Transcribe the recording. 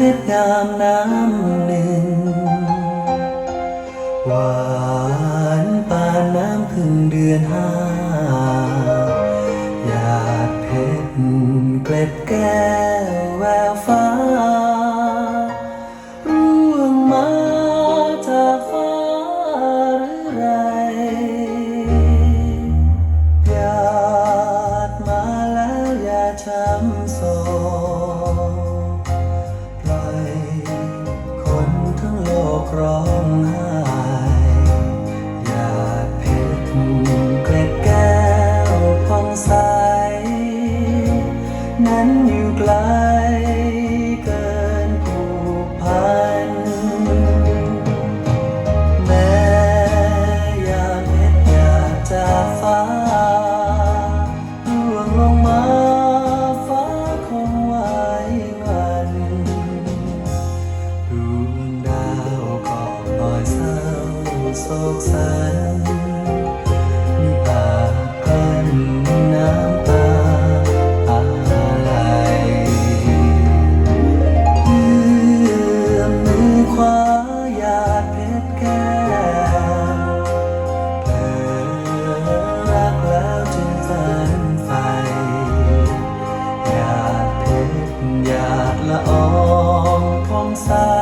ล็ดยามน้ำหนึ่ง หวานปานน้ำพึ่งเดือนห้าหยาดเพชรเกล็ดแก้วแววฟ้า ไกลเกินผูกพัน แม้ยาเห็นยาจะฟ้าร่วงลงมาฟ้าคงไว้วันดวงดาวก็ลอยเศร้าโศกสัน さ